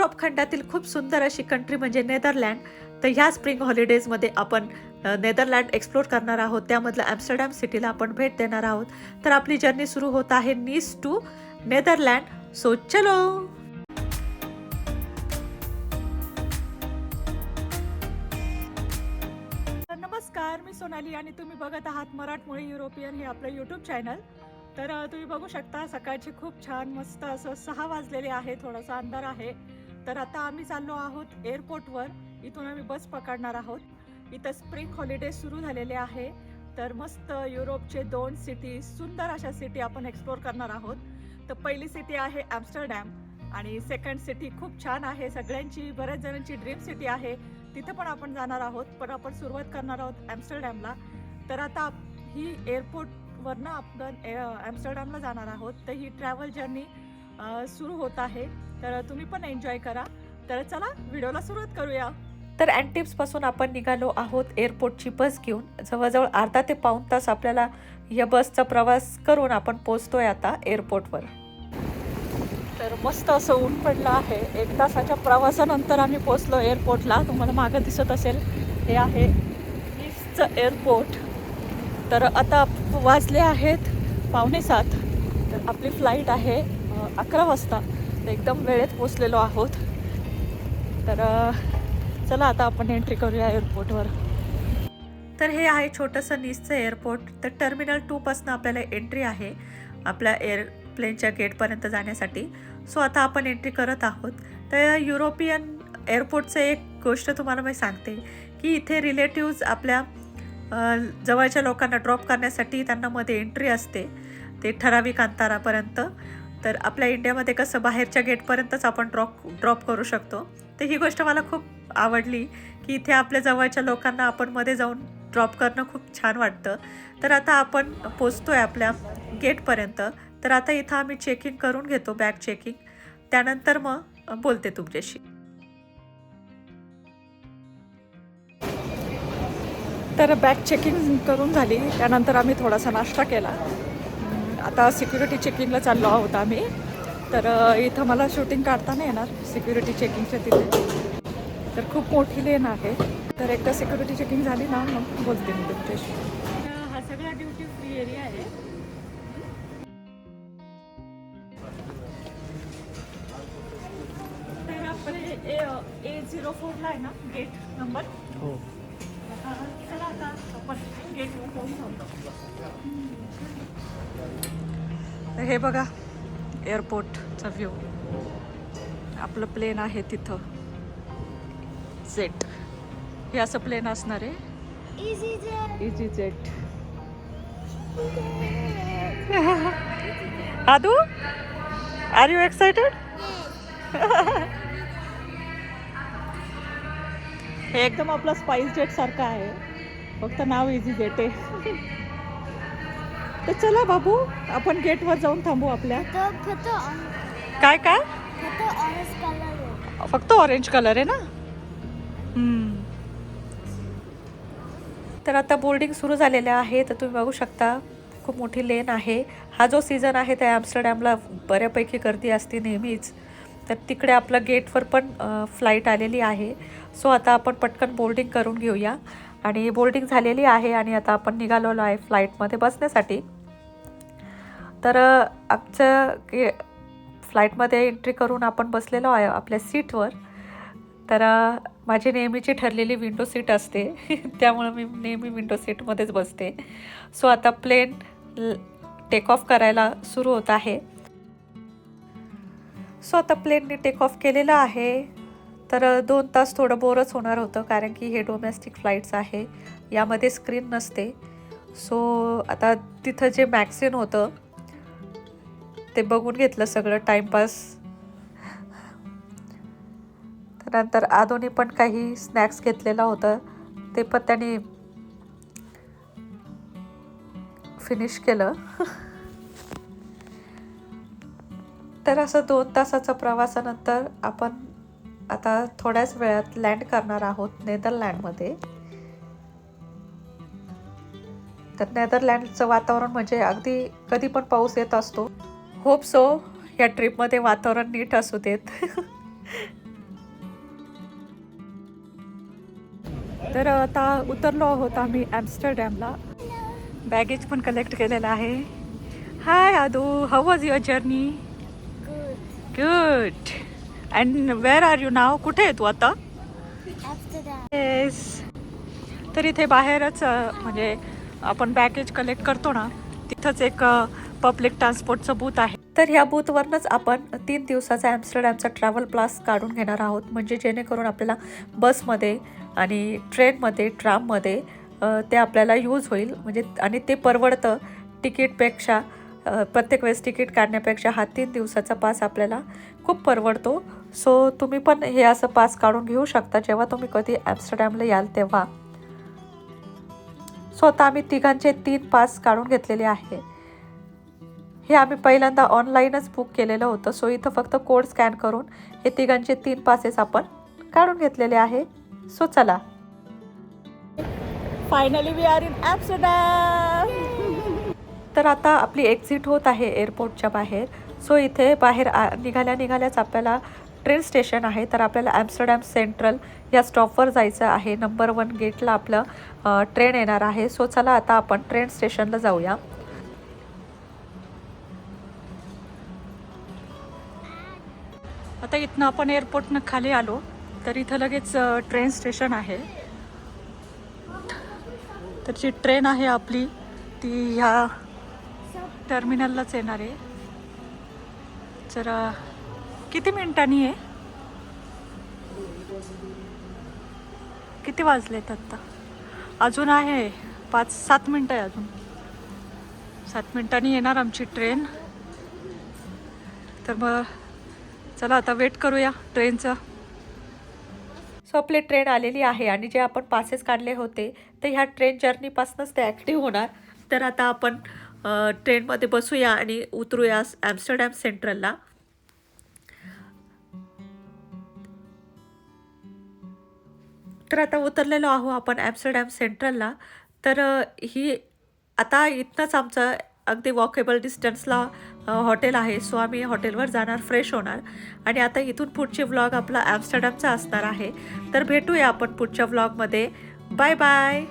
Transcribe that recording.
Europe खंडातील खूप सुंदर अशी कंट्री म्हणजे नेदरलँड. तर ह्या स्प्रिंग हॉलिडेजमध्ये आपण नेदरलँड एक्सप्लोर करणार आहोत. त्यामधलं ॲम्स्टरडॅम सिटीला आपण भेट देणार आहोत. तर आपली जर्नी सुरू होत आहे नीस टू नेदरलँड. सो चलो! नमस्कार मी सोनाली आणि तुम्ही बघत आहात मराठमोळी युरोपियन हे आपलं यूट्यूब चॅनल तर तुम्ही बघू शकता सकाळची खूप छान मस्त असं सहा वाजलेले आहे थोडासा अंधार आहे. तर आता आम्ही चाललो आहोत एअरपोर्टवर. इथून आम्ही बस पकडणार आहोत. इथं स्प्रिंग हॉलिडे सुरू झालेले आहे. तर मस्त युरोपचे दोन सिटी सुंदर अशा सिटी आपण एक्सप्लोर करणार आहोत. तर पहिली सिटी आहे ॲम्स्टरडॅम आणि सेकंड सिटी खूप छान आहे. सगळ्यांची बऱ्याच जणांची ड्रीम सिटी आहे. तिथं पण आपण जाणार आहोत. पण आपण सुरुवात करणार आहोत ॲम्स्टरडॅमला. तर आता ही एअरपोर्टवरनं आपण ॲम्स्टरडॅमला जाणार आहोत. तर ही ट्रॅव्हल जर्नी सुरू होत आहे. तर तुम्ही पण एन्जॉय करा. तर चला व्हिडिओला सुरुवात करूया. तर अँटिप्सपासून आपण निघालो आहोत एअरपोर्टची बस घेऊन. जवळजवळ अर्धा ते पाऊण तास आपल्याला या बसचा प्रवास करून आपण पोचतोय आता एअरपोर्टवर तर मस्त असं ऊन पडलं आहे. एक तासाच्या प्रवासानंतर आम्ही पोचलो एअरपोर्टला तुम्हाला मागं दिसत असेल हे आहे निसचं एअरपोर्ट तर आता वाजले आहेत पावणे सात तर आपली फ्लाईट आहे अकरा वाजता एकदम वेळेत पोचलेलो आहोत. तर चला आता आपण एंट्री करूया एअरपोर्टवर तर हे आहे छोटंसं निसचं एअरपोर्ट तर टर्मिनल टूपासून आपल्याला एंट्री आहे आपल्या एअरप्लेनच्या गेटपर्यंत जाण्यासाठी. सो आता आपण एंट्री करत आहोत. तर युरोपियन एअरपोर्टचं एक गोष्ट तुम्हाला मी सांगते की इथे रिलेटिव्ज आपल्या जवळच्या लोकांना ड्रॉप करण्यासाठी त्यांना मध्ये एंट्री असते. ते ठराविक अंतरापर्यंत. तर आपल्या इंडियामध्ये कसं बाहेरच्या गेटपर्यंतच आपण ड्रॉप ड्रॉप करू शकतो. तर ही गोष्ट मला खूप आवडली की इथे आपल्या जवळच्या लोकांना आपण मध्ये जाऊन ड्रॉप करणं खूप छान वाटतं. तर आता आपण पोचतो आहे आपल्या गेटपर्यंत. तर आता इथं आम्ही चेकिंग करून घेतो बॅग चेकिंग त्यानंतर मग बोलते तुमच्याशी. तर बॅग चेकिंग करून झाली. त्यानंतर आम्ही थोडासा नाश्ता केला. आता सिक्युरिटी चेकिंगला चाललो आहोत आम्ही. तर इथं मला शूटिंग काढता नाही येणार सिक्युरिटी चेकिंगच्या तिथे. तर खूप मोठी लेन आहे. तर एकदा सिक्युरिटी चेकिंग झाली ना मग बोलते मी तुमच्याशी. हा सगळा ड्युटी फ्री एरिया आहे. तर आपले ए झिरो फोरला आहे ना गेट नंबर हो. तर हे बघा एअरपोर्टचा व्ह्यू आपलं प्लेन आहे तिथं. जेट हे असं प्लेन असणार आहे. EasyJet Adu are you excited हे एकदम आपला स्पाइस जेट सारखं आहे. फक्त नाव इझी जेट आहे तर चला बाबू आपण गेटवर जाऊन थांबू आपल्या. काय काय? फक्त ऑरेंज कलर आहे. ना. तर आता बोर्डिंग सुरू झालेलं आहे तर तुम्ही बघू शकता खूप मोठी लेन आहे. हा जो सीझन आहे त्या ॲम्स्टरडॅमला बऱ्यापैकी गर्दी असते नेहमीच. तर तिकडे आपलं गेटवर पण फ्लाईट आलेली आहे. सो आता आपण पटकन बोर्डिंग करून घेऊया. आणि बोर्डिंग झालेली आहे आणि आता आपण निघालेलो आहे फ्लाईटमध्ये बसण्यासाठी. तर आमचं गे फ्लाईटमध्ये एंट्री करून आपण बसलेलो आहे आपल्या सीटवर. तर माझी नेहमीची ठरलेली विंडो सीट असते. त्यामुळं मी नेहमी विंडो सीटमध्येच बसते. सो आता प्लेन टेक ऑफ करायला सुरू होत आहे. सो आता प्लेनने टेक ऑफ केलेलं आहे. तर दोन तास थोडं बोरच होणार होतं कारण की हे डोमेस्टिक फ्लाईट्स आहे. यामध्ये स्क्रीन नसते. सो आता तिथं जे मॅक्सिन होतं ते बघून घेतलं सगळं टाईमपास त्यानंतर आदोनी पण काही स्नॅक्स घेतलेला होता. ते पण त्यांनी फिनिश केलं. तर असं दोन तासाचा प्रवासानंतर आपण आता थोड्याच वेळात लँड करणार आहोत नेदरलँडमध्ये तर नेदरलँडचं वातावरण म्हणजे अगदी कधी पण पाऊस येत असतो. होप सो या ट्रीपमध्ये वातावरण नीट असू देत. तर आता उतरलो आहोत आम्ही ॲम्स्टरडॅमला बॅगेज पण कलेक्ट केलेलं आहे. Hi Adu how was your journey good and where are you नाव कुठे आहे तू आता. येस तर इथे बाहेरच म्हणजे आपण बॅगेज कलेक्ट करतो ना तिथंच एक पब्लिक ट्रान्सपोर्टचं बूथ आहे. तर ह्या बूथवरनंच आपण तीन दिवसाचा ॲम्स्टरडॅमचा ट्रॅव्हल प्लास काढून घेणार आहोत. म्हणजे जेणेकरून आपल्याला बसमध्ये आणि ट्रेनमध्ये ट्राममध्ये ते आपल्याला यूज होईल. म्हणजे आणि ते परवडतं. तिकीटपेक्षा प्रत्येक वेळेस तिकीट काढण्यापेक्षा हा तीन दिवसाचा पास आपल्याला खूप परवडतो. सो तुम्ही पण हे असं पास काढून घेऊ शकता. जेव्हा तुम्ही कधी ॲम्स्टरडॅमला याल तेव्हा. सो आता आम्ही तिघांचे तीन पास काढून घेतलेले आहे. हे आम्ही पहिल्यांदा ऑनलाईनच बुक केलेलं होतं. सो इथं फक्त कोड स्कॅन करून हे तिघांचे तीन पासेस आपण काढून घेतलेले आहे. सो चला. Finally we are in Amsterdam तर आता आपली एक्झिट होत आहे एअरपोर्टच्या बाहेर. सो इथे बाहेर आ- निघाल्या निघाल्याच आपल्याला ट्रेन स्टेशन आहे. तर आपल्याला ॲम्स्टरडॅम सेंट्रल या स्टॉपवर जायचं आहे. नंबर वन गेटला आपलं ट्रेन येणार आहे. सो चला आता आपण ट्रेन स्टेशनला जाऊया. आता इथनं आपण एअरपोर्टनं खाली आलो तर इथं लगेच ट्रेन स्टेशन आहे. तर जी ट्रेन आहे आपली ती ह्या टर्मिनललाच येणार आहे. जरा किती मिनिटांनी आहे? किती वाजलेत आत्ता अजून आहे. पाच सात मिनटं आहे अजून. सात मिनिटांनी येणार आमची ट्रेन. तर मग चला आता वेट करूया ट्रेनचं. सो आपली ट्रेन आलेली आहे आणि जे आपण पासेस काढले होते ते ह्या ट्रेन जर्नीपासूनच ते ॲक्टिव्ह होणार. तर आता आपण ट्रेनमध्ये बसूया आणि उतरूया ॲम्स्टरडॅम सेंट्रलला. तर आता उतरलेलो आहो आपण ॲम्स्टरडॅम सेंट्रलला. तर ही आता इथनंच आमचं अगदी वॉकेबल डिस्टन्सला हॉटेल आहे. सो आम्ही हॉटेलवर जाणार फ्रेश होणार. आणि आता इथून पुढचे व्लॉग आपला ॲम्स्टरडॅमचा असणार आहे. तर भेटूया आपण पुढच्या व्लॉगमध्ये बाय बाय